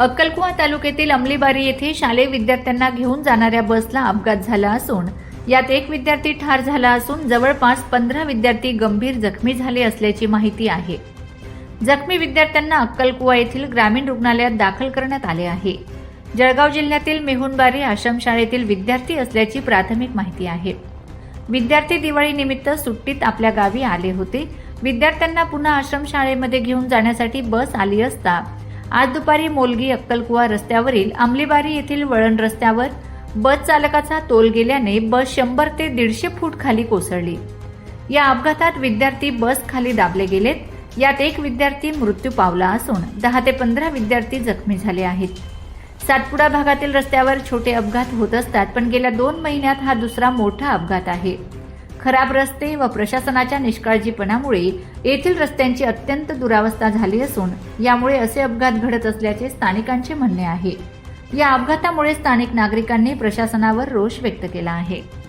अक्कलकुवा तालुक्यातील अंमलीबारी येथे शालेय विद्यार्थ्यांना घेऊन जाणाऱ्या बसला अपघात झाला असून यात एक विद्यार्थी ठार झाला असून जवळपास पंधरा विद्यार्थी गंभीर जखमी झाले असल्याची माहिती आहे. जखमी विद्यार्थ्यांना अक्कलकुवा येथील ग्रामीण रुग्णालयात दाखल करण्यात आले आहे. जळगाव जिल्ह्यातील मेहुणबारी आश्रमशाळेतील विद्यार्थी असल्याची प्राथमिक माहिती आहे. विद्यार्थी दिवाळीनिमित्त सुट्टीत आपल्या गावी आले होते. विद्यार्थ्यांना पुन्हा आश्रमशाळेमध्ये घेऊन जाण्यासाठी बस आली असता आज दुपारी मोलगी अक्कलकुवा रस्त्यावरील अंमलीबारी येथील वळण रस्त्यावर बस चालकाचा तोल गेल्याने बस शंभर ते दीडशे फूट खाली कोसळली. या अपघातात विद्यार्थी बस खाली दाबले गेलेत. यात एक विद्यार्थी मृत्यू पावला असून दहा ते पंधरा विद्यार्थी जखमी झाले आहेत. सातपुडा भागातील रस्त्यावर छोटे अपघात होत असतात पण गेल्या दोन महिन्यात हा दुसरा मोठा अपघात आहे. खराब रस्ते व प्रशासनाच्या निष्काळजीपणामुळे येथील रस्त्यांची अत्यंत दुरावस्था झाली असून यामुळे असे अपघात घडत असल्याचे स्थानिकांचे म्हणणे आहे. या अपघातामुळे स्थानिक नागरिकांनी प्रशासनावर रोष व्यक्त केला आहे.